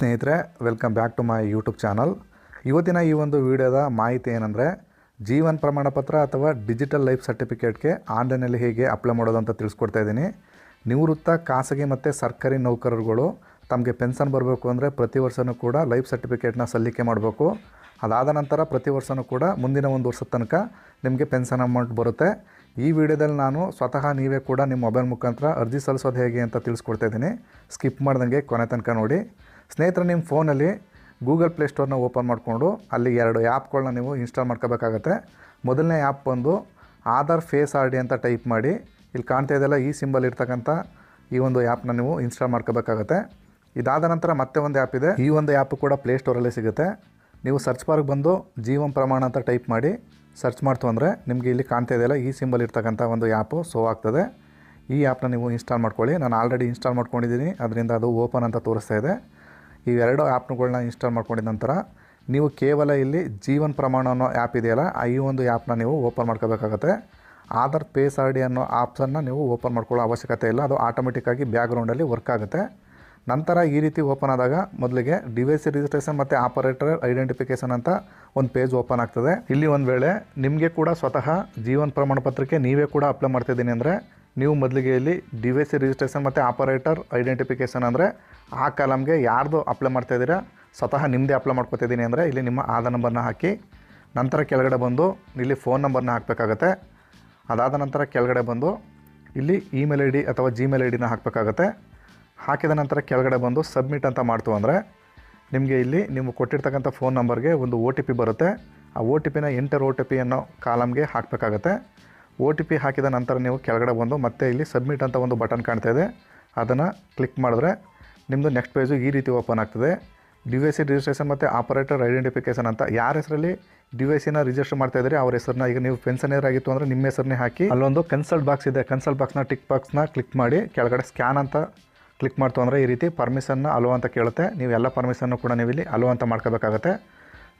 ಸ್ನೇಹಿತರೆ welcome back to my YouTube channel ಇವತ್ತಿನ ಈ ಒಂದು ವಿಡಿಯೋದ ಮಾಹಿತಿ ಏನಂದರೆ, ಜೀವನ್ ಪ್ರಮಾಣ ಪತ್ರ ಅಥವಾ ಡಿಜಿಟಲ್ ಲೈಫ್ ಸರ್ಟಿಫಿಕೇಟ್ಗೆ ಆನ್ಲೈನಲ್ಲಿ ಹೇಗೆ ಅಪ್ಲೈ ಮಾಡೋದು ಅಂತ ತಿಳಿಸ್ಕೊಡ್ತಾ ಇದ್ದೀನಿ. ನಿವೃತ್ತ ಖಾಸಗಿ ಮತ್ತು ಸರ್ಕಾರಿ ನೌಕರರುಗಳು ತಮಗೆ ಪೆನ್ಷನ್ ಬರಬೇಕು ಅಂದರೆ ಪ್ರತಿ ವರ್ಷವೂ ಕೂಡ ಲೈಫ್ ಸರ್ಟಿಫಿಕೇಟ್ನ ಸಲ್ಲಿಕೆ ಮಾಡಬೇಕು. ಅದಾದ ನಂತರ ಪ್ರತಿ ವರ್ಷವೂ ಕೂಡ ಮುಂದಿನ ಒಂದು ವರ್ಷದ ತನಕ ನಿಮಗೆ ಪೆನ್ಷನ್ ಅಮೌಂಟ್ ಬರುತ್ತೆ. ಈ ವಿಡಿಯೋದಲ್ಲಿ ನಾನು ಸ್ವತಃ ನೀವೇ ಕೂಡ ನಿಮ್ಮ ಮೊಬೈಲ್ ಮುಖಾಂತರ ಅರ್ಜಿ ಸಲ್ಲಿಸೋದು ಹೇಗೆ ಅಂತ ತಿಳಿಸ್ಕೊಡ್ತಾ ಇದ್ದೀನಿ. ಸ್ಕಿಪ್ ಮಾಡ್ದಂಗೆ ಕೊನೆ ತನಕ ನೋಡಿ. ಸ್ನೇಹಿತರೆ, ನಿಮ್ಮ ಫೋನಲ್ಲಿ ಗೂಗಲ್ ಪ್ಲೇ ಸ್ಟೋರ್ನ ಓಪನ್ ಮಾಡಿಕೊಂಡು ಅಲ್ಲಿ ಎರಡು ಆ್ಯಪ್ಗಳನ್ನ ನೀವು ಇನ್ಸ್ಟಾಲ್ ಮಾಡ್ಕೋಬೇಕಾಗತ್ತೆ. ಮೊದಲನೇ ಆ್ಯಪ್ ಬಂದು ಆಧಾರ್ ಫೇಸ್ ಆರ್ ಡಿ ಅಂತ ಟೈಪ್ ಮಾಡಿ, ಇಲ್ಲಿ ಕಾಣ್ತಾ ಇದೆಯಲ್ಲ ಈ ಸಿಂಬಲ್ ಇರ್ತಕ್ಕಂಥ ಈ ಒಂದು ಆ್ಯಪ್ನ ನೀವು ಇನ್ಸ್ಟಾಲ್ ಮಾಡ್ಕೋಬೇಕಾಗತ್ತೆ. ಇದಾದ ನಂತರ ಮತ್ತೆ ಒಂದು ಆ್ಯಪ್ ಇದೆ. ಈ ಒಂದು ಆ್ಯಪ್ ಕೂಡ ಪ್ಲೇ ಸ್ಟೋರಲ್ಲೇ ಸಿಗುತ್ತೆ. ನೀವು ಸರ್ಚ್ ಬಾರ್ಗೆ ಬಂದು ಜೀವನ್ ಪ್ರಮಾಣ ಅಂತ ಟೈಪ್ ಮಾಡಿ ಸರ್ಚ್ ಮಾಡ್ತು ಅಂದರೆ ನಿಮಗೆ ಇಲ್ಲಿ ಕಾಣ್ತಾ ಇದೆಯಲ್ಲ ಈ ಸಿಂಬಲ್ ಇರ್ತಕ್ಕಂಥ ಒಂದು ಆ್ಯಪು ಸೋ ಆಗ್ತದೆ. ಈ ಆ್ಯಪ್ನ ನೀವು ಇನ್ಸ್ಟಾಲ್ ಮಾಡ್ಕೊಳ್ಳಿ. ನಾನು ಆಲ್ರೆಡಿ ಇನ್ಸ್ಟಾಲ್ ಮಾಡ್ಕೊಂಡಿದ್ದೀನಿ. ಅದರಿಂದ ಅದು ಓಪನ್ ಅಂತ ತೋರಿಸ್ತಾ ಇದೆ. ಇವೆರಡು ಆ್ಯಪ್ಗಳನ್ನ ಇನ್ಸ್ಟಾಲ್ ಮಾಡ್ಕೊಂಡಿದ ನಂತರ ನೀವು ಕೇವಲ ಇಲ್ಲಿ ಜೀವನ್ ಪ್ರಮಾಣ ಅನ್ನೋ ಆ್ಯಪ್ ಇದೆಯಲ್ಲ ಈ ಒಂದು ಆ್ಯಪ್ನ ನೀವು ಓಪನ್ ಮಾಡ್ಕೋಬೇಕಾಗತ್ತೆ. ಆಧಾರ್ ಪೇಸ್ ಆರ್ ಡಿ ಅನ್ನೋ ಆ್ಯಪ್ಸನ್ನು ನೀವು ಓಪನ್ ಮಾಡ್ಕೊಳ್ಳೋ ಅವಶ್ಯಕತೆ ಇಲ್ಲ, ಅದು ಆಟೋಮೆಟಿಕ್ಕಾಗಿ ಬ್ಯಾಕ್ಗ್ರೌಂಡಲ್ಲಿ ವರ್ಕ್ ಆಗುತ್ತೆ. ನಂತರ ಈ ರೀತಿ ಓಪನ್ ಆದಾಗ ಮೊದಲಿಗೆ ಡಿವೈಸ್ ರಿಜಿಸ್ಟ್ರೇಷನ್ ಮತ್ತು ಆಪರೇಟರ್ ಐಡೆಂಟಿಫಿಕೇಷನ್ ಅಂತ ಒಂದು ಪೇಜ್ ಓಪನ್ ಆಗ್ತದೆ. ಇಲ್ಲಿ ಒಂದು ವೇಳೆ ನಿಮಗೆ ಕೂಡ ಸ್ವತಃ ಜೀವನ್ ಪ್ರಮಾಣ ಪತ್ರಕ್ಕೆ ನೀವೇ ಕೂಡ ಅಪ್ಲೈ ಮಾಡ್ತಿದ್ದೀನಿ ಅಂದರೆ, ನೀವು ಮೊದಲಿಗೆ ಇಲ್ಲಿ ಡಿವೈಸ್ ರಿಜಿಸ್ಟ್ರೇಷನ್ ಮತ್ತು ಆಪರೇಟರ್ ಐಡೆಂಟಿಫಿಕೇಷನ್ ಅಂದರೆ ಆ ಕಾಲಮ್ಗೆ ಯಾರ್ದು ಅಪ್ಲೈ ಮಾಡ್ತಾ ಇದ್ದೀರಾ? ಸ್ವತಃ ನಿಮ್ಮದೇ ಅಪ್ಲೈ ಮಾಡ್ಕೊತಿದ್ದೀನಿ ಅಂದರೆ ಇಲ್ಲಿ ನಿಮ್ಮ ಆಧಾರ್ ನಂಬರ್ನ ಹಾಕಿ, ನಂತರ ಕೆಳಗಡೆ ಬಂದು ಇಲ್ಲಿ ಫೋನ್ ನಂಬರ್ನ ಹಾಕಬೇಕಾಗತ್ತೆ. ಅದಾದ ನಂತರ ಕೆಳಗಡೆ ಬಂದು ಇಲ್ಲಿ ಇಮೇಲ್ ಐ ಡಿ ಅಥವಾ ಜಿಮೇಲ್ ಐ ಡಿನ ಹಾಕಬೇಕಾಗತ್ತೆ. ಹಾಕಿದ ನಂತರ ಕೆಳಗಡೆ ಬಂದು ಸಬ್ಮಿಟ್ ಅಂತ ಮಾಡ್ತು ಅಂದರೆ ನಿಮಗೆ ಇಲ್ಲಿ ನೀವು ಕೊಟ್ಟಿರ್ತಕ್ಕಂಥ ಫೋನ್ ನಂಬರ್ಗೆ ಒಂದು ಒ ಟಿ ಪಿ ಬರುತ್ತೆ. ಆ ಒ ಟಿ ಪಿನ ಎಂಟರ್ ಒ ಟಿ ಪಿ ಅನ್ನೋ ಕಾಲಮ್ಗೆ ಹಾಕಬೇಕಾಗತ್ತೆ. ಒ ಟಿ ಪಿ ಹಾಕಿದ ನಂತರ ನೀವು ಕೆಳಗಡೆ ಬಂದು ಮತ್ತೆ ಇಲ್ಲಿ ಸಬ್ಮಿಟ್ ಅಂತ ಒಂದು ಬಟನ್ ಕಾಣ್ತಾ ಇದೆ. ಅದನ್ನು ಕ್ಲಿಕ್ ಮಾಡಿದ್ರೆ ನಿಮ್ಮದು ನೆಕ್ಸ್ಟ್ ಪೇಜು ಈ ರೀತಿ ಓಪನ್ ಆಗ್ತದೆ. ಡಿ ವೈ ಸಿ ರಿಜಿಸ್ಟ್ರೇಷನ್ ಮತ್ತು ಆಪರೇಟರ್ ಐಡೆಂಟಿಫಿಕೇಷನ್ ಅಂತ. ಯಾರ ಹೆಸರಲ್ಲಿ ಡಿ ವೈ ಸಿನ ರಿಜಿಸ್ಟರ್ ಮಾಡ್ತಾ ಇದ್ದೀರಿ, ಅವ್ರ ಹೆಸರನ್ನ ಈಗ ನೀವು ಪೆನ್ಷನ್ ಆಗಿತ್ತು ಅಂದರೆ ನಿಮ್ಮ ಹೆಸರನ್ನೇ ಹಾಕಿ, ಅಲ್ಲೊಂದು ಕನ್ಸಲ್ಟ್ ಬಾಕ್ಸ್ ಇದೆ. ಕನ್ಸಲ್ಟ್ ಬಾಕ್ಸ್ನ ಟಿಕ್ ಬಾಕ್ಸ್ನ ಕ್ಲಿಕ್ ಮಾಡಿ, ಕೆಳಗಡೆ ಸ್ಕ್ಯಾನ್ ಅಂತ ಕ್ಲಿಕ್ ಮಾಡ್ತು ಅಂದರೆ ಈ ರೀತಿ ಪರ್ಮಿಷನ್ನ ಅಲೋ ಅಂತ ಕೇಳುತ್ತೆ. ನೀವು ಎಲ್ಲ ಪರ್ಮಿಷನ್ನು ಕೂಡ ನೀವು ಇಲ್ಲಿ ಅಲೋ ಅಂತ ಮಾಡ್ಕೋಬೇಕಾಗತ್ತೆ.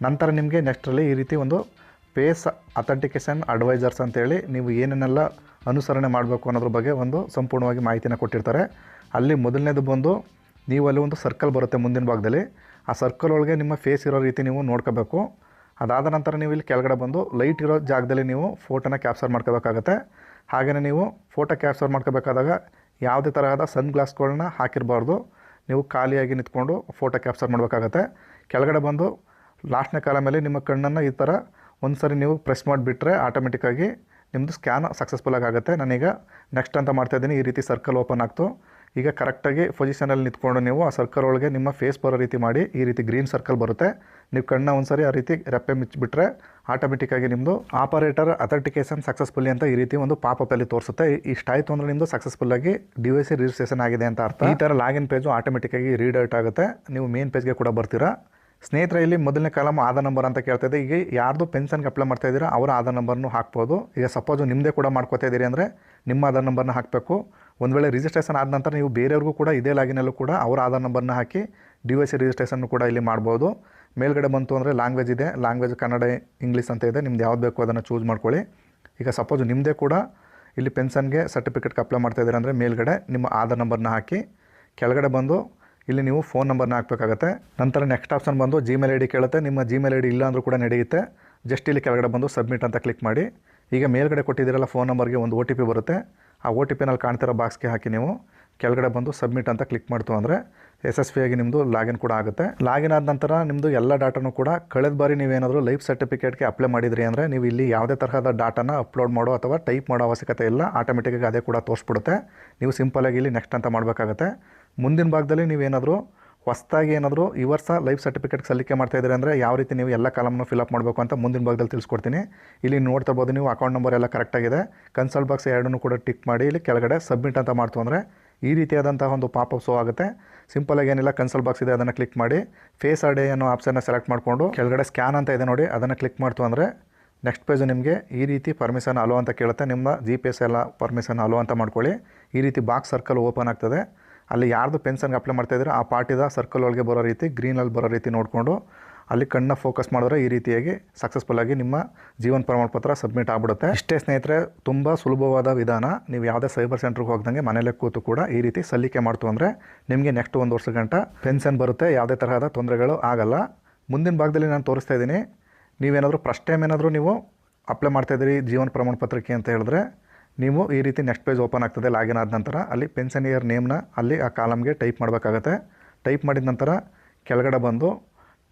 ನಂತರ ನಿಮಗೆ ನೆಕ್ಸ್ಟಲ್ಲಿ ಈ ರೀತಿ ಒಂದು ಪೇಸ್ ಅಥೆಂಟಿಕೇಷನ್ ಅಡ್ವೈಸರ್ಸ್ ಅಂತೇಳಿ ನೀವು ಏನೇನೆಲ್ಲ ಅನುಸರಣೆ ಮಾಡಬೇಕು ಅನ್ನೋದ್ರ ಬಗ್ಗೆ ಒಂದು ಸಂಪೂರ್ಣವಾಗಿ ಮಾಹಿತಿನ ಕೊಟ್ಟಿರ್ತಾರೆ. ಅಲ್ಲಿ ಮೊದಲನೇದು ಬಂದು ನೀವು ಅಲ್ಲಿ ಒಂದು ಸರ್ಕಲ್ ಬರುತ್ತೆ ಮುಂದಿನ ಭಾಗದಲ್ಲಿ. ಆ ಸರ್ಕಲ್ ಒಳಗೆ ನಿಮ್ಮ ಫೇಸ್ ಇರೋ ರೀತಿ ನೀವು ನೋಡ್ಕೋಬೇಕು. ಅದಾದ ನಂತರ ನೀವು ಇಲ್ಲಿ ಕೆಳಗಡೆ ಬಂದು ಲೈಟ್ ಇರೋ ಜಾಗದಲ್ಲಿ ನೀವು ಫೋಟೋನ ಕ್ಯಾಪ್ಚರ್ ಮಾಡ್ಕೋಬೇಕಾಗತ್ತೆ. ಹಾಗೆಯೇ ನೀವು ಫೋಟೋ ಕ್ಯಾಪ್ಚರ್ ಮಾಡ್ಕೋಬೇಕಾದಾಗ ಯಾವುದೇ ತರಹದ ಸನ್ ಗ್ಲಾಸ್ಗಳನ್ನ ಹಾಕಿರಬಾರ್ದು. ನೀವು ಖಾಲಿಯಾಗಿ ನಿಂತ್ಕೊಂಡು ಫೋಟೋ ಕ್ಯಾಪ್ಚರ್ ಮಾಡಬೇಕಾಗತ್ತೆ. ಕೆಳಗಡೆ ಬಂದು ಲಾಸ್ಟ್ನೇ ಕಾಲ ಮೇಲೆ ನಿಮ್ಮ ಕಣ್ಣನ್ನು ಈ ಥರ ಒಂದು ಸರಿ ನೀವು ಪ್ರೆಸ್ ಮಾಡಿಬಿಟ್ರೆ ಆಟೋಮೆಟಿಕ್ಕಾಗಿ ನಿಮ್ಮದು ಸ್ಕ್ಯಾನ್ ಸಕ್ಸಸ್ಫುಲ್ಲಾಗಿ ಆಗುತ್ತೆ. ನಾನೀಗ ನೆಕ್ಸ್ಟ್ ಅಂತ ಮಾಡ್ತಾಯಿದ್ದೀನಿ ಈ ರೀತಿ ಸರ್ಕಲ್ ಓಪನ್ ಆಗ್ತು. ಈಗ ಕರೆಕ್ಟಾಗಿ ಪೊಸಿಷನಲ್ಲಿ ನಿಂತ್ಕೊಂಡು ನೀವು ಆ ಸರ್ಕಲ್ ಒಳಗೆ ನಿಮ್ಮ ಫೇಸ್ ಬರೋ ರೀತಿ ಮಾಡಿ ಈ ರೀತಿ ಗ್ರೀನ್ ಸರ್ಕಲ್ ಬರುತ್ತೆ. ನೀವು ಕಣ್ಣ ಒಂದು ಸರಿ ಆ ರೀತಿ ರೆಪ್ಪೆ ಮುಚ್ಚಿಬಿಟ್ರೆ ಆಟೋಮೆಟಿಕ್ಕಾಗಿ ನಿಮ್ಮದು ಆಪರೇಟರ್ ಅಥೆಂಟಿಕೇಷನ್ ಸಕ್ಸಸ್ಫುಲ್ಲಿ ಅಂತ ಈ ರೀತಿ ಒಂದು ಪಾಪಲ್ಲಿ ತೋರಿಸುತ್ತೆ. ಇಷ್ಟಾಯಿತು ಅಂದರೆ ನಿಮ್ಮದು ಸಕ್ಸಸ್ಫುಲ್ಲಾಗಿ ಡಿ ಸಿ ರಿಜಿಸ್ಟ್ರೇಷನ್ ಆಗಿದೆ ಅಂತ ಅರ್ಥ. ಈ ಥರ ಲಾಗಿನ್ ಪೇಜು ಆಟೋಮೆಟಿಕ್ಕಾಗಿ ರೀಡೌಟ್ ಆಗುತ್ತೆ. ನೀವು ಮೇನ್ ಪೇಜ್ಗೆ ಕೂಡ ಬರ್ತೀರಾ. ಸ್ನೇಹಿತರೆ, ಇಲ್ಲಿ ಮೊದಲನೇ ಕಾಲಮ್ ಆಧಾರ್ ನಂಬರ್ ಅಂತ ಕೇಳ್ತಾ ಇದೆ. ಈಗ ಯಾರ್ದು ಪೆನ್ಷನ್ಗೆ ಅಪ್ಲೈ ಮಾಡ್ತಾ ಇದ್ದೀರಾ, ಅವರ ಆಧಾರ್ ನಂಬರ್ನು ಹಾಕ್ಬೋದು. ಈಗ ಸಪೋಸು ನಿಮ್ಮದೇ ಕೂಡ ಮಾಡ್ಕೋತಾ ಇದ್ದೀರಿ ಅಂದರೆ ನಿಮ್ಮ ಆಧಾರ್ ನಂಬರ್ನ ಹಾಕಬೇಕು. ಒಂದು ವೇಳೆ ರಿಜಿಸ್ಟ್ರೇಷನ್ ಆದ ನಂತರ ನೀವು ಬೇರೆಯವ್ರಿಗೂ ಕೂಡ ಇದೇ ಲಾಗಿನಲ್ಲೂ ಕೂಡ ಅವರ ಆಧಾರ್ ನಂಬರ್ನ ಹಾಕಿ ಡಿ ವೈ ಸಿ ರಿಜಿಸ್ಟ್ರೇಷನ್ ಕೂಡ ಇಲ್ಲಿ ಮಾಡ್ಬೋದು. ಮೇಲ್ಗಡೆ ಬಂತು ಅಂದರೆ ಲ್ಯಾಂಗ್ವೇಜ್ ಇದೆ. ಲ್ಯಾಂಗ್ವೇಜ್ ಕನ್ನಡ ಇಂಗ್ಲೀಷ್ ಅಂತ ಇದೆ. ನಿಮ್ದು ಯಾವ್ದು ಬೇಕು ಅದನ್ನು ಚೂಸ್ ಮಾಡ್ಕೊಳ್ಳಿ. ಈಗ ಸಪೋಸ್ ನಿಮ್ಮದೇ ಕೂಡ ಇಲ್ಲಿ ಪೆನ್ಷನ್ಗೆ ಸರ್ಟಿಫಿಕೇಟ್ಗೆ ಅಪ್ಲೈ ಮಾಡ್ತಾ ಇದ್ದೀರಾ ಅಂದರೆ ಮೇಲ್ಗಡೆ ನಿಮ್ಮ ಆಧಾರ್ ನಂಬರ್ನ ಹಾಕಿ ಕೆಳಗಡೆ ಬಂದು ಇಲ್ಲಿ ನೀವು ಫೋನ್ ನಂಬರ್ನ ಹಾಕಬೇಕಾಗತ್ತೆ. ನಂತರ ನೆಕ್ಸ್ಟ್ ಆಪ್ಷನ್ ಬಂದು ಜಿಮೇಲ್ ಐ ಡಿ ಕೇಳುತ್ತೆ. ನಿಮ್ಮ ಜಿಮೇಲ್ ಐ ಡಿ ಇಲ್ಲ ಅಂದರೂ ಕೂಡ ನಡೆಯುತ್ತೆ. ಜಸ್ಟ್ ಇಲ್ಲಿ ಕೆಳಗಡೆ ಬಂದು ಸಬ್ಮಿಟ್ ಅಂತ ಕ್ಲಿಕ್ ಮಾಡಿ. ಈಗ ಮೇಲ್ಗಡೆ ಕೊಟ್ಟಿದ್ದೀರಲ್ಲ ಫೋನ್ ನಂಬರ್ಗೆ ಒಂದು ಒ ಟಿ ಪಿ ಬರುತ್ತೆ. ಆ ಒ ಟಿ ಪಿನಲ್ಲಿ ಕಾಣ್ತಿರೋ ಬಾಕ್ಸ್ಗೆ ಹಾಕಿ ನೀವು. ಕೆಳಗಡೆ ಬಂದು ಸಬ್ಮಿಟ್ ಅಂತ ಕ್ಲಿಕ್ ಮಾಡ್ತು ಅಂದರೆ ಯಶಸ್ವಿಯಾಗಿ ನಿಮ್ಮದು ಲಾಗಿನ್ ಕೂಡ ಆಗುತ್ತೆ. ಲಾಗಿನ್ ಆದ ನಂತರ ನಿಮ್ಮದು ಎಲ್ಲ ಡಾಟಾನು ಕೂಡ ಕಳೆದ ಬಾರಿ ನೀವೇನಾದರೂ ಲೈಫ್ ಸರ್ಟಿಫಿಕೇಟ್ಗೆ ಅಪ್ಲೈ ಮಾಡಿದ್ರಿ ಅಂದರೆ ನೀವು ಇಲ್ಲಿ ಯಾವುದೇ ತರಹದ ಡಾಟಾನ ಅಪ್ಲೋಡ್ ಮಾಡೋ ಅಥವಾ ಟೈಪ್ ಮಾಡೋ ಅವಶ್ಯಕತೆ ಇಲ್ಲ. ಆಟೋಮೆಟಿಕ್ಕಾಗಿ ಅದೇ ಕೂಡ ತೋರಿಸ್ಬಿಡುತ್ತೆ. ನೀವು ಸಿಂಪಲಾಗಿ ಇಲ್ಲಿ ನೆಕ್ಸ್ಟ್ ಅಂತ ಮಾಡಬೇಕಾಗತ್ತೆ. ಮುಂದಿನ ಭಾಗದಲ್ಲಿ ನೀವೇನಾದರೂ ಹೊಸದಾಗಿ ಏನಾದರೂ ಈ ವರ್ಷ ಲೈಫ್ ಸರ್ಟಿಫಿಕೇಟ್ ಸಲ್ಲಿಕೆ ಮಾಡ್ತಾ ಇದ್ದೀರಿ ಅಂದರೆ ಯಾವ ರೀತಿ ನೀವು ಎಲ್ಲ ಕಾಲಮ್ನ ಫಿಲಪ್ ಮಾಡಬೇಕು ಅಂತ ಮುಂದಿನ ಭಾಗದಲ್ಲಿ ತಿಳಿಸ್ಕೊಡ್ತೀನಿ. ಇಲ್ಲಿ ನೋಡ್ತಾ ನೀವು ಅಕೌಂಟ್ ನಂಬರ್ ಎಲ್ಲ ಕರೆಕ್ಟಾಗಿದೆ ಕನ್ಸಲ್ಟ್ ಬಾಕ್ಸ್ ಎರಡನ್ನೂ ಕೂಡ ಟಿಕ್ ಮಾಡಿ ಇಲ್ಲಿ ಕೆಳಗಡೆ ಸಬ್ಮಿಟ್ ಅಂತ ಮಾಡ್ತು ಅಂದರೆ ಈ ರೀತಿಯಾದಂಥ ಒಂದು ಪಾಪಪ್ ಶೋ ಆಗುತ್ತೆ. ಸಿಂಪಲಾಗಿ ಏನಿಲ್ಲ ಕನ್ಸಲ್ಟ್ ಬಾಕ್ಸ್ ಇದೆ, ಅದನ್ನು ಕ್ಲಿಕ್ ಮಾಡಿ. ಫೇಸ್ ಆರ್ ಡೇ ಅನ್ನೋ ಆಪ್ಷನ್ನ ಸೆಲೆಕ್ಟ್ ಮಾಡಿಕೊಂಡು ಕೆಳಗಡೆ ಸ್ಕ್ಯಾನ್ ಅಂತ ಇದೆ ನೋಡಿ, ಅದನ್ನು ಕ್ಲಿಕ್ ಮಾಡ್ತು ಅಂದರೆ ನೆಕ್ಸ್ಟ್ ಪೇಜು ನಿಮಗೆ ಈ ರೀತಿ ಪರ್ಮಿಷನ್ ಅಲೋ ಅಂತ ಕೇಳುತ್ತೆ. ನಿಮ್ಮ ಜಿ ಪಿ ಎಸ್ ಎಲ್ಲ ಪರ್ಮಿಷನ್ ಅಲೋ ಅಂತ ಮಾಡ್ಕೊಳ್ಳಿ. ಈ ರೀತಿ ಬಾಕ್ಸ್ ಸರ್ಕಲ್ ಓಪನ್ ಆಗ್ತದೆ. ಅಲ್ಲಿ ಯಾರ್ದು ಪೆನ್ಷನ್ಗೆ ಅಪ್ಲೈ ಮಾಡ್ತಾಯಿದ್ರೆ ಆ ಪಾರ್ಟಿದ ಸರ್ಕಲ್ ಒಳಗೆ ಬರೋ ರೀತಿ ಗ್ರೀನಲ್ಲಿ ಬರೋ ರೀತಿ ನೋಡಿಕೊಂಡು ಅಲ್ಲಿ ಕಣ್ಣ ಫೋಕಸ್ ಮಾಡಿದ್ರೆ ಈ ರೀತಿಯಾಗಿ ಸಕ್ಸಸ್ಫುಲ್ಲಾಗಿ ನಿಮ್ಮ ಜೀವನ ಪ್ರಮಾಣ ಪತ್ರ ಸಬ್ಮಿಟ್ ಆಗ್ಬಿಡುತ್ತೆ. ಇಷ್ಟೇ ಸ್ನೇಹಿತರೆ, ತುಂಬ ಸುಲಭವಾದ ವಿಧಾನ. ನೀವು ಯಾವುದೇ ಸೈಬರ್ ಸೆಂಟ್ರಿಗೆ ಹೋಗ್ದಂಗೆ ಮನೇಲೆ ಕೂತು ಕೂಡ ಈ ರೀತಿ ಸಲ್ಲಿಕೆ ಮಾಡ್ತು ಅಂದರೆ ನಿಮಗೆ ನೆಕ್ಸ್ಟ್ ಒಂದು ವರ್ಷ ಗಂಟ ಪೆನ್ಷನ್ ಬರುತ್ತೆ, ಯಾವುದೇ ತರಹದ ತೊಂದರೆಗಳು ಆಗಲ್ಲ. ಮುಂದಿನ ಭಾಗದಲ್ಲಿ ನಾನು ತೋರಿಸ್ತಾ ಇದ್ದೀನಿ, ನೀವೇನಾದರೂ ಫಸ್ಟ್ ಟೈಮ್ ಏನಾದರೂ ನೀವು ಅಪ್ಲೈ ಮಾಡ್ತಾಯಿದ್ದೀರಿ ಜೀವನ ಪ್ರಮಾಣ ಪತ್ರಕ್ಕೆ ಅಂತ ಹೇಳಿದ್ರೆ ನೀವು ಈ ರೀತಿ ನೆಕ್ಸ್ಟ್ ಪೇಜ್ ಓಪನ್ ಆಗ್ತದೆ ಲಾಗಿನ್ ಆದ ನಂತರ ಅಲ್ಲಿ ಪೆನ್ಷನಿಯರ್ ನೇಮ್ನ ಅಲ್ಲಿ ಆ ಕಾಲಮ್ಗೆ ಟೈಪ್ ಮಾಡಬೇಕಾಗತ್ತೆ. ಟೈಪ್ ಮಾಡಿದ ನಂತರ ಕೆಳಗಡೆ ಬಂದು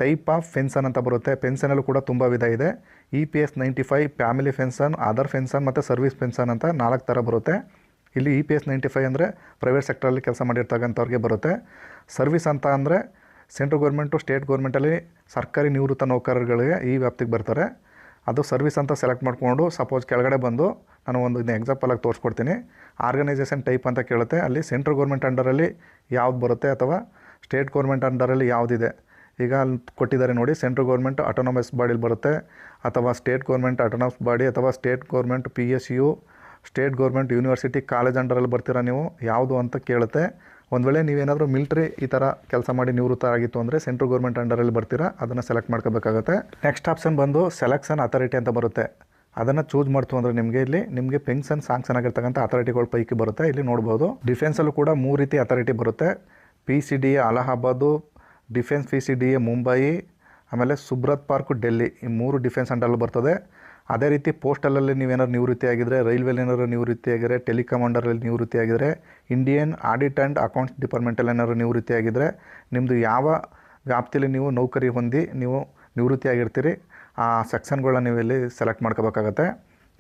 ಟೈಪ್ ಆಫ್ ಪೆನ್ಷನ್ ಅಂತ ಬರುತ್ತೆ. ಪೆನ್ಷನಲ್ಲೂ ಕೂಡ ತುಂಬ ವಿಧ ಇದೆ. E P S ninety five, family pension, other pension ಮತ್ತು ಸರ್ವಿಸ್ ಪೆನ್ಷನ್ ಅಂತ ನಾಲ್ಕು ಥರ ಬರುತ್ತೆ. ಇಲ್ಲಿ E P S ninety five ಅಂದರೆ ಪ್ರೈವೇಟ್ ಸೆಕ್ಟರಲ್ಲಿ ಕೆಲಸ ಮಾಡಿರ್ತಕ್ಕಂಥವ್ರಿಗೆ ಬರುತ್ತೆ. ಸರ್ವಿಸ್ ಅಂತ ಅಂದರೆ ಸೆಂಟ್ರಲ್ ಗೌರ್ಮೆಂಟು ಸ್ಟೇಟ್ ಗೌರ್ಮೆಂಟಲ್ಲಿ ಸರ್ಕಾರಿ ನಿವೃತ್ತ ನೌಕರರುಗಳಿಗೆ ಈ ವ್ಯಾಪ್ತಿಗೆ ಬರ್ತಾರೆ. ಅದು ಸರ್ವಿಸ್ ಅಂತ ಸೆಲೆಕ್ಟ್ ಮಾಡಿಕೊಂಡು ಸಪೋಸ್ ಕೆಳಗಡೆ ಬಂದು ನಾನು ಒಂದು ಇದನ್ನ ಎಕ್ಸಾಂಪಲಾಗಿ ತೋರಿಸ್ಕೊಡ್ತೀನಿ. ಆರ್ಗನೈಸೇಷನ್ ಟೈಪ್ ಅಂತ ಕೇಳುತ್ತೆ. ಅಲ್ಲಿ ಸೆಂಟ್ರಲ್ ಗೌರ್ಮೆಂಟ್ ಅಂಡರಲ್ಲಿ ಯಾವ್ದು ಬರುತ್ತೆ ಅಥವಾ ಸ್ಟೇಟ್ ಗೌರ್ಮೆಂಟ್ ಅಂಡರಲ್ಲಿ ಯಾವುದಿದೆ? ಈಗ ಅಲ್ಲಿ ಕೊಟ್ಟಿದ್ದಾರೆ ನೋಡಿ ಸೆಂಟ್ರಲ್ ಗೌರ್ಮೆಂಟ್ ಆಟೋನಮಸ್ ಬಾಡಿಲಿ ಬರುತ್ತೆ. ಅಥವಾ ಸ್ಟೇಟ್ ಗೌರ್ಮೆಂಟ್ ಆಟೋನಮಸ್ ಬಾಡಿ ಅಥವಾ state government P S U state government university college ಅಂಡರಲ್ಲಿ ಬರ್ತೀರಾ ನೀವು? ಯಾವುದು ಅಂತ ಕೇಳುತ್ತೆ. ಒಂದು ವೇಳೆ ನೀವೇನಾದರೂ ಮಿಲ್ಟ್ರಿ ಈ ಥರ ಕೆಲಸ ಮಾಡಿ ನಿವೃತ್ತ ಆಗಿತ್ತು ಅಂದರೆ ಸೆಂಟ್ರಲ್ ಗೌರ್ಮೆಂಟ್ ಅಂಡರಲ್ಲಿ ಬರ್ತೀರಾ? ಅದನ್ನು ಸೆಲೆಕ್ಟ್ ಮಾಡ್ಕೋಬೇಕಾಗುತ್ತೆ. ನೆಕ್ಸ್ಟ್ ಆಪ್ಷನ್ ಬಂದು ಸೆಲೆಕ್ಷನ್ ಅಥಾರಿಟಿ ಅಂತ ಬರುತ್ತೆ. ಅದನ್ನು ಚೂಸ್ ಮಾಡ್ತು ಅಂದರೆ ನಿಮಗೆ ಇಲ್ಲಿ ನಿಮಗೆ ಪೆನ್ಷನ್ ಸಾಂಕ್ಷನ್ ಆಗಿರ್ತಕ್ಕಂಥ ಅಥಾರಿಟಿಗಳ ಪೈಕಿ ಬರುತ್ತೆ. ಇಲ್ಲಿ ನೋಡ್ಬೋದು ಡಿಫೆನ್ಸಲ್ಲೂ ಕೂಡ ಮೂರು ರೀತಿ ಅಥಾರಿಟಿ ಬರುತ್ತೆ. P C D A Allahabad defence P C D A Mumbai ಆಮೇಲೆ ಸುಬ್ರತ್ ಪಾರ್ಕ್ ಡೆಲ್ಲಿ ಈ ಮೂರು ಡಿಫೆನ್ಸ್ ಅಂಡರಲ್ಲಿ ಬರ್ತದೆ. ಅದೇ ರೀತಿ ಪೋಸ್ಟಲಲ್ಲಿ ನೀವೇನಾದ್ರು ನಿವೃತ್ತಿ ಆಗಿದ್ರೆ ರೈಲ್ವೆಲಿ ಏನಾದ್ರು ನಿವೃತ್ತಿ ಆಗಿದ್ರೆ ಟೆಲಿಕಾಮ್ ಅಂಡರಲ್ಲಿ ನಿವೃತ್ತಿ ಇಂಡಿಯನ್ ಆಡಿಟ್ ಆ್ಯಂಡ್ ಅಕೌಂಟ್ಸ್ ಡಿಪಾರ್ಟ್ಮೆಂಟಲ್ಲಿ ಏನಾದ್ರು ನಿವೃತ್ತಿ ಆಗಿದ್ರೆ ನಿಮ್ಮದು ಯಾವ ವ್ಯಾಪ್ತಿಯಲ್ಲಿ ನೀವು ನೌಕರಿ ಹೊಂದಿ ನೀವು ನಿವೃತ್ತಿ ಆಗಿರ್ತೀರಿ ಆ ಸೆಕ್ಷನ್ಗಳನ್ನ ನೀವು ಇಲ್ಲಿ ಸೆಲೆಕ್ಟ್ ಮಾಡ್ಕೋಬೇಕಾಗತ್ತೆ.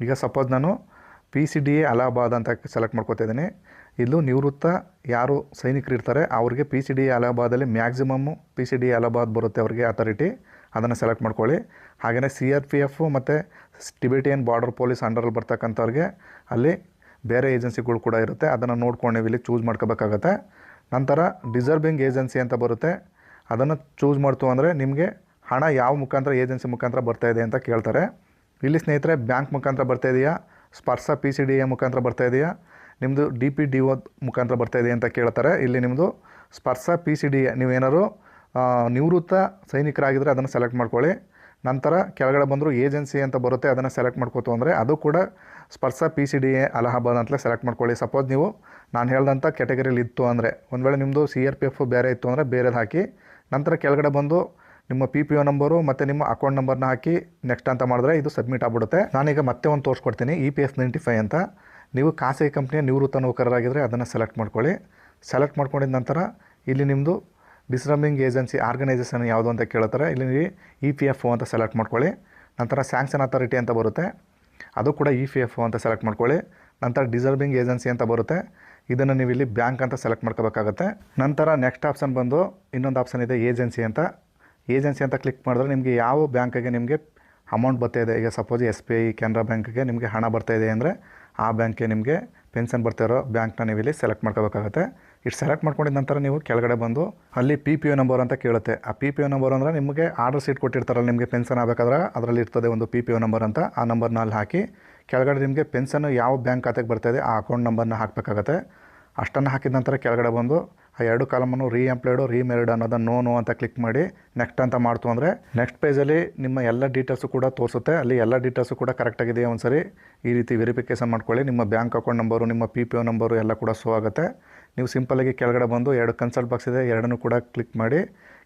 ಈಗ ಸಪೋಸ್ ನಾನು P C D A Allahabad ಅಂತ ಸೆಲೆಕ್ಟ್ ಮಾಡ್ಕೋತಾ ಇದ್ದೀನಿ. ಇಲ್ಲೂ ನಿವೃತ್ತ ಯಾರು ಸೈನಿಕರು ಇರ್ತಾರೆ, ಅವ್ರಿಗೆ P C D A ಅಲಹಾಬಾದಲ್ಲಿ maximum P C D A Allahabad ಬರುತ್ತೆ ಅವ್ರಿಗೆ ಅಥಾರಿಟಿ ಅದನ್ನು ಸೆಲೆಕ್ಟ್ ಮಾಡ್ಕೊಳ್ಳಿ. ಹಾಗೆಯೇ ಸಿ ಆರ್ ಪಿ ಎಫು ಮತ್ತು ಟಿಬೆಟಿಯನ್ ಬಾರ್ಡರ್ ಪೊಲೀಸ್ ಅಂಡರಲ್ಲಿ ಬರ್ತಕ್ಕಂಥವ್ರಿಗೆ ಅಲ್ಲಿ ಬೇರೆ ಏಜೆನ್ಸಿಗಳು ಕೂಡ ಇರುತ್ತೆ. ಅದನ್ನು ನೋಡ್ಕೊಂಡು ನೀವು ಇಲ್ಲಿ ಚೂಸ್ ಮಾಡ್ಕೋಬೇಕಾಗತ್ತೆ. ನಂತರ ಡಿಸರ್ವಿಂಗ್ ಏಜೆನ್ಸಿ ಅಂತ ಬರುತ್ತೆ. ಅದನ್ನು ಚೂಸ್ ಮಾಡ್ತು ಅಂದರೆ ನಿಮಗೆ ಹಣ ಯಾವ ಮುಖಾಂತರ, ಏಜೆನ್ಸಿ ಮುಖಾಂತರ ಬರ್ತಾ ಇದೆ ಅಂತ ಕೇಳ್ತಾರೆ. ಇಲ್ಲಿ ಸ್ನೇಹಿತರೆ, ಬ್ಯಾಂಕ್ ಮುಖಾಂತರ ಬರ್ತಾ ಇದೆಯಾ? ಸ್ಪರ್ಶ ಪಿ ಸಿ ಡಿ ಎ ಮುಖಾಂತರ ಬರ್ತಾ ಇದೆಯಾ? ನಿಮ್ಮದು ಡಿ ಪಿ ಡಿ ಒ ಮುಖಾಂತರ ಬರ್ತಾ ಇದೆಯಾ ಅಂತ ಕೇಳ್ತಾರೆ. ಇಲ್ಲಿ ನಿಮ್ಮದು ಸ್ಪರ್ಶ ಪಿ ಸಿ ಡಿ ಎ ನೀವೇನಾದ್ರು ನಿವೃತ್ತ ಸೈನಿಕರಾಗಿದ್ದರೆ ಅದನ್ನು ಸೆಲೆಕ್ಟ್ ಮಾಡ್ಕೊಳ್ಳಿ. ನಂತರ ಕೆಳಗಡೆ ಬಂದರೂ ಏಜೆನ್ಸಿ ಅಂತ ಬರುತ್ತೆ, ಅದನ್ನು ಸೆಲೆಕ್ಟ್ ಮಾಡ್ಕೋತು ಅಂದರೆ ಅದು ಕೂಡ Sparsh P C D A Allahabad ಅಂತಲೇ ಸೆಲೆಕ್ಟ್ ಮಾಡ್ಕೊಳ್ಳಿ. ಸಪೋಸ್ ನೀವು, ನಾನು ಹೇಳ್ದಂಥ ಕ್ಯಾಟಗರಿಲಿ ಇತ್ತು ಅಂದರೆ, ಒಂದು ವೇಳೆ ನಿಮ್ಮದು ಸಿ ಆರ್ ಪಿ ಎಫ್ ಬೇರೆ ಇತ್ತು ಅಂದರೆ ಬೇರೆದು ಹಾಕಿ, ನಂತರ ಕೆಳಗಡೆ ಬಂದು ನಿಮ್ಮ ಪಿ ಪಿ ಒ ನಂಬರು ಮತ್ತು ನಿಮ್ಮ ಅಕೌಂಟ್ ನಂಬರ್ನ ಹಾಕಿ ನೆಕ್ಸ್ಟ್ ಅಂತ ಮಾಡಿದ್ರೆ ಇದು ಸಬ್ಮಿಟ್ ಆಗಿಬಿಡುತ್ತೆ. ನಾನೀಗ ಮತ್ತೆ ಒಂದು ತೋರಿಸ್ಕೊಡ್ತೀನಿ E P S ninety five ಅಂತ. ನೀವು ಖಾಸಗಿ ಕಂಪ್ನಿಯ ನಿವೃತ್ತ ನೌಕರರಾಗಿದ್ದರೆ ಅದನ್ನು ಸೆಲೆಕ್ಟ್ ಮಾಡ್ಕೊಳ್ಳಿ. ಸೆಲೆಕ್ಟ್ ಮಾಡ್ಕೊಂಡಿದ ನಂತರ ಇಲ್ಲಿ ನಿಮ್ಮದು ಡಿಸ್ರಮಿಂಗ್ ಏಜೆನ್ಸಿ ಆರ್ಗನೈಸೇಷನ್ ಯಾವುದು ಅಂತ ಕೇಳ್ತಾರೆ, ಇಲ್ಲಿ ನೀವು ಇ ಪಿ ಎಫ್ ಒ ಅಂತ ಸೆಲೆಕ್ಟ್ ಮಾಡ್ಕೊಳ್ಳಿ. ನಂತರ ಸ್ಯಾಂಕ್ಷನ್ ಅಥಾರಿಟಿ ಅಂತ ಬರುತ್ತೆ, ಅದು ಕೂಡ ಇ ಪಿ ಎಫ್ ಒ ಅಂತ ಸೆಲೆಕ್ಟ್ ಮಾಡ್ಕೊಳ್ಳಿ. ನಂತರ ಡಿಸರ್ವಿಂಗ್ ಏಜೆನ್ಸಿ ಅಂತ ಬರುತ್ತೆ, ಇದನ್ನು ನೀವು ಇಲ್ಲಿ ಬ್ಯಾಂಕ್ ಅಂತ ಸೆಲೆಕ್ಟ್ ಮಾಡ್ಕೋಬೇಕಾಗತ್ತೆ. ನಂತರ ನೆಕ್ಸ್ಟ್ ಆಪ್ಷನ್ ಬಂದು ಇನ್ನೊಂದು ಆಪ್ಷನ್ ಇದೆ ಏಜೆನ್ಸಿ ಅಂತ. ಏಜೆನ್ಸಿ ಅಂತ ಕ್ಲಿಕ್ ಮಾಡಿದ್ರೆ ನಿಮಗೆ ಯಾವ ಬ್ಯಾಂಕಿಗೆ ನಿಮಗೆ ಅಮೌಂಟ್ ಬರ್ತಾ ಇದೆ. ಈಗ suppose S B I, Canara ಬ್ಯಾಂಕಿಗೆ ನಿಮಗೆ ಹಣ ಬರ್ತಾ ಇದೆ ಅಂದರೆ ಆ ಬ್ಯಾಂಕ್ಗೆ ನಿಮಗೆ ಪೆನ್ಷನ್ ಬರ್ತಾ ಇರೋ ಬ್ಯಾಂಕ್ನ ನೀವು ಇಲ್ಲಿ ಸೆಲೆಕ್ಟ್ ಮಾಡ್ಕೋಬೇಕಾಗತ್ತೆ. ಇಷ್ಟು ಸೆಲೆಕ್ಟ್ ಮಾಡ್ಕೊಂಡಿದ ನಂತರ ನೀವು ಕೆಳಗಡೆ ಬಂದು ಅಲ್ಲಿ ಪಿ ಪಿ ಒ ನಂಬರ್ ಅಂತ ಕೇಳುತ್ತೆ. ಆ ಪಿ ಪಿ ಒ ನಂಬರ್ ಅಂದರೆ ನಿಮಗೆ ಆರ್ಡರ್ ಸೀಟ್ ಕೊಟ್ಟಿರ್ತಾರಲ್ಲ, ನಿಮಗೆ ಪೆನ್ಷನ್ ಆಗಬೇಕಾದ್ರೆ ಅದರಲ್ಲಿ ಇರ್ತದೆ ಒಂದು ಪಿ ಪಿ ಒ ನಂಬರ್ ಅಂತ. ಆ ನಂಬರ್ನ ಅಲ್ಲಿ ಹಾಕಿ ಕೆಳಗಡೆ ನಿಮಗೆ ಪೆನ್ಷನ್ ಯಾವ ಬ್ಯಾಂಕ್ ಖಾತೆಗೆ ಬರ್ತಾ ಇದೆ ಆ ಅಕೌಂಟ್ ನಂಬರ್ನ ಹಾಕಬೇಕಾಗತ್ತೆ. ಅಷ್ಟನ್ನು ಹಾಕಿದ ನಂತರ ಕೆಳಗಡೆ ಬಂದು ಆ ಎರಡು ಕಾಲಮನ್ನು ರೀ ಎಂಪ್ಲಾಯ್ಡು ರೀ ಮೆರಿಡ್ ಅನ್ನೋದನ್ನು ನೋ ನೋ ಅಂತ ಕ್ಲಿಕ್ ಮಾಡಿ ನೆಕ್ಸ್ಟ್ ಅಂತ ಮಾಡ್ತು ಅಂದರೆ ನೆಕ್ಸ್ಟ್ ಪೇಜಲ್ಲಿ ನಿಮ್ಮ ಎಲ್ಲ ಡೀಟೇಲ್ಸು ಕೂಡ ತೋರಿಸುತ್ತೆ. ಅಲ್ಲಿ ಎಲ್ಲ ಡೀಟೇಲ್ಸು ಕೂಡ ಕರೆಕ್ಟಾಗಿದೆಯಾ ಒಂದು ಸರಿ ಈ ರೀತಿ ವೆರಿಫಿಕೇಷನ್ ಮಾಡ್ಕೊಳ್ಳಿ. ನಿಮ್ಮ ಬ್ಯಾಂಕ್ ಅಕೌಂಟ್ ನಂಬರು ನಿಮ್ಮ ಪಿ ಪಿ ಒ ನಂಬರು ಎಲ್ಲ ಕೂಡ ಸೋ ಆಗುತ್ತೆ. ನೀವು ಸಿಂಪಲಾಗಿ ಕೆಳಗಡೆ ಬಂದು ಎರಡು ಕನ್ಸಲ್ಟ್ ಬಾಕ್ಸ್ ಇದೆ, ಎರಡನ್ನೂ ಕೂಡ ಕ್ಲಿಕ್ ಮಾಡಿ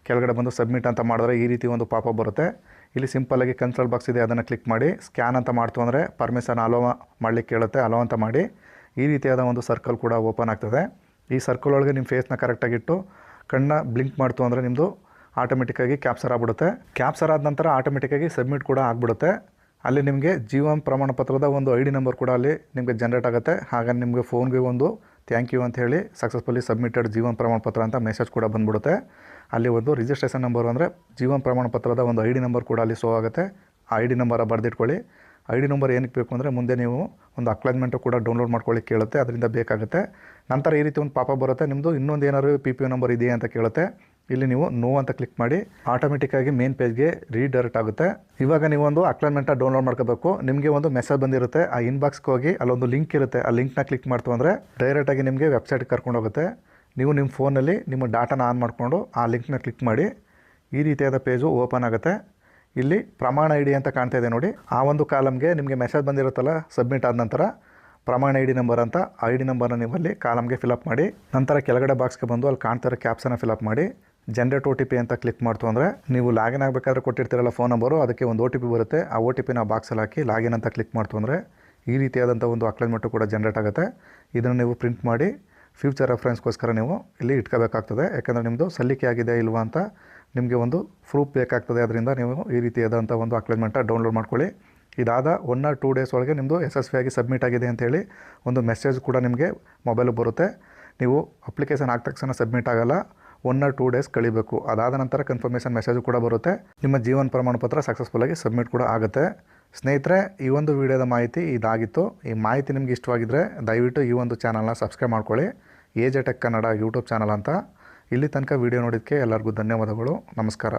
ಕೆಳಗಡೆ ಬಂದು ಸಬ್ಮಿಟ್ ಅಂತ ಮಾಡಿದ್ರೆ ಈ ರೀತಿ ಒಂದು ಪಾಪ ಬರುತ್ತೆ. ಇಲ್ಲಿ ಸಿಂಪಲಾಗಿ ಕನ್ಸಲ್ಟ್ ಬಾಕ್ಸ್ ಇದೆ, ಅದನ್ನು ಕ್ಲಿಕ್ ಮಾಡಿ ಸ್ಕ್ಯಾನ್ ಅಂತ ಮಾಡ್ತು ಅಂದರೆ ಪರ್ಮಿಷನ್ ಅಲೋ ಮಾಡಲಿಕ್ಕೆ ಕೇಳುತ್ತೆ. ಅಲೋ ಅಂತ ಮಾಡಿ ಈ ರೀತಿಯಾದ ಒಂದು ಸರ್ಕಲ್ ಕೂಡ ಓಪನ್ ಆಗ್ತದೆ. ಈ ಸರ್ಕಲ್ ಒಳಗೆ ನಿಮ್ಮ ಫೇಸ್ನ ಕರೆಕ್ಟಾಗಿಟ್ಟು ಕಣ್ಣ ಬ್ಲಿಂಕ್ ಮಾಡ್ತು ಅಂದರೆ ನಿಮ್ಮದು ಆಟೋಮೆಟಿಕ್ಕಾಗಿ ಕ್ಯಾಪ್ಸರ್ ಆಗ್ಬಿಡುತ್ತೆ. ಕ್ಯಾಪ್ಸರ್ ಆದ ನಂತರ ಆಟೋಮೆಟಿಕ್ಕಾಗಿ ಸಬ್ಮಿಟ್ ಕೂಡ ಆಗಿಬಿಡುತ್ತೆ. ಅಲ್ಲಿ ನಿಮಗೆ ಜೀವನ್ ಪ್ರಮಾಣ ಪತ್ರದ ಒಂದು ಐ ಡಿ ನಂಬರ್ ಕೂಡ ಅಲ್ಲಿ ನಿಮಗೆ ಜನ್ರೇಟ್ ಆಗುತ್ತೆ. ಹಾಗೆ ನಿಮಗೆ ಫೋನ್ಗೆ ಒಂದು ಥ್ಯಾಂಕ್ ಯು ಅಂತ ಹೇಳಿ ಸಕ್ಸಸ್ಫುಲಿ ಸಬ್ಮಿಟೆಡ್ ಜೀವನ ಪ್ರಮಾಣ ಪತ್ರ ಅಂತ ಮೆಸೇಜ್ ಕೂಡ ಬಂದ್ಬಿಡುತ್ತೆ. ಅಲ್ಲಿ ಒಂದು ರಿಜಿಸ್ಟ್ರೇಷನ್ ನಂಬರ್ ಅಂದರೆ ಜೀವನ ಪ್ರಮಾಣ ಪತ್ರದ ಒಂದು ಐ ಡಿ ನಂಬರ್ ಕೂಡ ಅಲ್ಲಿ ಶೋ ಆಗುತ್ತೆ. ಆ ಐ ಡಿ ನಂಬರ ಬರೆದಿಟ್ಕೊಳ್ಳಿ. ಐ ಡಿ ನಂಬರ್ ಏನಕ್ಕೆ ಬೇಕು ಅಂದರೆ ಮುಂದೆ ನೀವು ಒಂದು ಅಕ್ಲೈನ್ಮೆಂಟು ಕೂಡ ಡೌನ್ಲೋಡ್ ಮಾಡ್ಕೊಳ್ಳಿ ಕೇಳುತ್ತೆ, ಅದರಿಂದ ಬೇಕಾಗುತ್ತೆ. ನಂತರ ಈ ರೀತಿ ಒಂದು ಪಾಪ ಬರುತ್ತೆ. ನಿಮ್ಮದು ಇನ್ನೊಂದು ಏನಾದ್ರು ಪಿ ಪಿ ನಂಬರ್ ಇದೆಯಾ ಅಂತ ಕೇಳುತ್ತೆ. ಇಲ್ಲಿ ನೀವು ನೋ ಅಂತ ಕ್ಲಿಕ್ ಮಾಡಿ ಆಟೋಮೆಟಿಕ್ಕಾಗಿ ಮೇನ್ ಪೇಜ್ಗೆ ರೀಡೈರೆಕ್ಟ್ ಆಗುತ್ತೆ. ಇವಾಗ ಒಂದು ಅಕ್ಲಾಜ್ಮೆಂಟ ಡೌನ್ಲೋಡ್ ಮಾಡ್ಕೋಬೇಕು. ನಿಮಗೆ ಒಂದು ಮೆಸೇಜ್ ಬಂದಿರುತ್ತೆ. ಆ ಇನ್ಬಾಕ್ಸ್ಗೆ ಹೋಗಿ ಅಲ್ಲೊಂದು ಲಿಂಕ್ ಇರುತ್ತೆ. ಆ ಲಿಂಕ್ನ ಕ್ಲಿಕ್ ಮಾಡ್ತು ಅಂದರೆ ಡೈರೆಕ್ಟಾಗಿ ನಿಮಗೆ ವೆಬ್ಸೈಟ್ಗೆ ಕರ್ಕೊಂಡು ಹೋಗುತ್ತೆ. ನೀವು ನಿಮ್ಮ ಫೋನಲ್ಲಿ ನಿಮ್ಮ ಡಾಟಾನ ಆನ್ ಮಾಡಿಕೊಂಡು ಆ ಲಿಂಕ್ನ ಕ್ಲಿಕ್ ಮಾಡಿ ಈ ರೀತಿಯಾದ ಪೇಜು ಓಪನ್ ಆಗುತ್ತೆ. ಇಲ್ಲಿ ಪ್ರಮಾಣ ಐ ಡಿ ಅಂತ ಕಾಣ್ತಾ ಇದೆ ನೋಡಿ. ಆ ಒಂದು ಕಾಲಮ್ಗೆ ನಿಮಗೆ ಮೆಸೇಜ್ ಬಂದಿರುತ್ತಲ್ಲ ಸಬ್ಮಿಟ್ ಆದ ನಂತರ ಪ್ರಮಾಣ ಐ ಡಿ ನಂಬರ್ ಅಂತ ಐ ಡಿ ನಂಬರ್ನ ನೀವು ಅಲ್ಲಿ ಕಾಲಮ್ಗೆ ಫಿಲಪ್ ಮಾಡಿ, ನಂತರ ಕೆಳಗಡೆ ಬಾಕ್ಸ್ಗೆ ಬಂದು ಅಲ್ಲಿ ಕಾಣ್ತಿರೋ ಕ್ಯಾಪ್ಸನ್ನು ಫಿಲಪ್ ಮಾಡಿ ಜನ್ರೇಟ್ ಒ ಟಿ ಪಿ ಅಂತ ಕ್ಲಿಕ್ ಮಾಡ್ತು ಅಂದರೆ ನೀವು ಲಾಗಿನ್ ಆಗಬೇಕಾದ್ರೆ ಕೊಟ್ಟಿರ್ತೀರಲ್ಲ ಫೋನ್ ನಂಬರು ಅದಕ್ಕೆ ಒಂದು ಒ ಟಿ ಪಿ ಬರುತ್ತೆ. ಆ ಒ ಟಿ ಪಿನ ಬಾಕ್ಸಲ್ಲಿ ಹಾಕಿ ಲಾಗಿನ್ ಅಂತ ಕ್ಲಿಕ್ ಮಾಡ್ತು ಅಂದರೆ ಈ ರೀತಿಯಾದಂಥ ಒಂದು ಅಕ್ಲೈನ್ಮೆಂಟು ಕೂಡ ಜನ್ರೇಟ್ ಆಗುತ್ತೆ. ಇದನ್ನು ನೀವು ಪ್ರಿಂಟ್ ಮಾಡಿ ಫ್ಯೂಚರ್ ರೆಫರೆನ್ಸ್ಗೋಸ್ಕರ ನೀವು ಇಲ್ಲಿ ಇಟ್ಕೋಬೇಕಾಗ್ತದೆ. ಯಾಕಂದರೆ ನಿಮ್ಮದು ಸಲ್ಲಿಕೆ ಆಗಿದೆ ಇಲ್ವಾ ಅಂತ ನಿಮಗೆ ಒಂದು ಪ್ರೂಫ್ ಬೇಕಾಗ್ತದೆ. ಅದರಿಂದ ನೀವು ಈ ರೀತಿಯಾದಂಥ ಒಂದು ಅಕ್ಲೈನ್ಮೆಂಟ ಡೌನ್ಲೋಡ್ ಮಾಡ್ಕೊಳ್ಳಿ. ಇದಾದ ಒನ್ ಆರ್ ಟೂ ಡೇಸ್ ಒಳಗೆ ನಿಮ್ಮದು ಯಶಸ್ವಿಯಾಗಿ ಸಬ್ಮಿಟ್ ಆಗಿದೆ ಅಂತೇಳಿ ಒಂದು ಮೆಸೇಜ್ ಕೂಡ ನಿಮಗೆ ಮೊಬೈಲಿಗೆ ಬರುತ್ತೆ. ನೀವು ಅಪ್ಲಿಕೇಶನ್ ಆದ ತಕ್ಷಣ ಸಬ್ಮಿಟ್ ಆಗೋಲ್ಲ. ಒನ್ ಆರ್ ಟೂ ಡೇಸ್ ಕಳಿಬೇಕು. ಅದಾದ ನಂತರ ಕನ್ಫರ್ಮೇಷನ್ ಮೆಸೇಜು ಕೂಡ ಬರುತ್ತೆ. ನಿಮ್ಮ ಜೀವನ ಪ್ರಮಾಣ ಪತ್ರ ಸಕ್ಸಸ್ಫುಲ್ಲಾಗಿ ಸಬ್ಮಿಟ್ ಕೂಡ ಆಗುತ್ತೆ. ಸ್ನೇಹಿತರೆ, ಈ ಒಂದು ವಿಡಿಯೋದ ಮಾಹಿತಿ ಇದಾಗಿತ್ತು. ಈ ಮಾಹಿತಿ ನಿಮಗೆ ಇಷ್ಟವಾಗಿದ್ದರೆ ದಯವಿಟ್ಟು ಈ ಒಂದು ಚಾನಲ್ನ ಸಬ್ಸ್ಕ್ರೈಬ್ ಮಾಡ್ಕೊಳ್ಳಿ. H J tech Kannada YouTube channel ಅಂತ. ಇಲ್ಲಿ ತನಕ ವಿಡಿಯೋ ನೋಡಿದ್ದಕ್ಕೆ ಎಲ್ಲರಿಗೂ ಧನ್ಯವಾದಗಳು. ನಮಸ್ಕಾರ.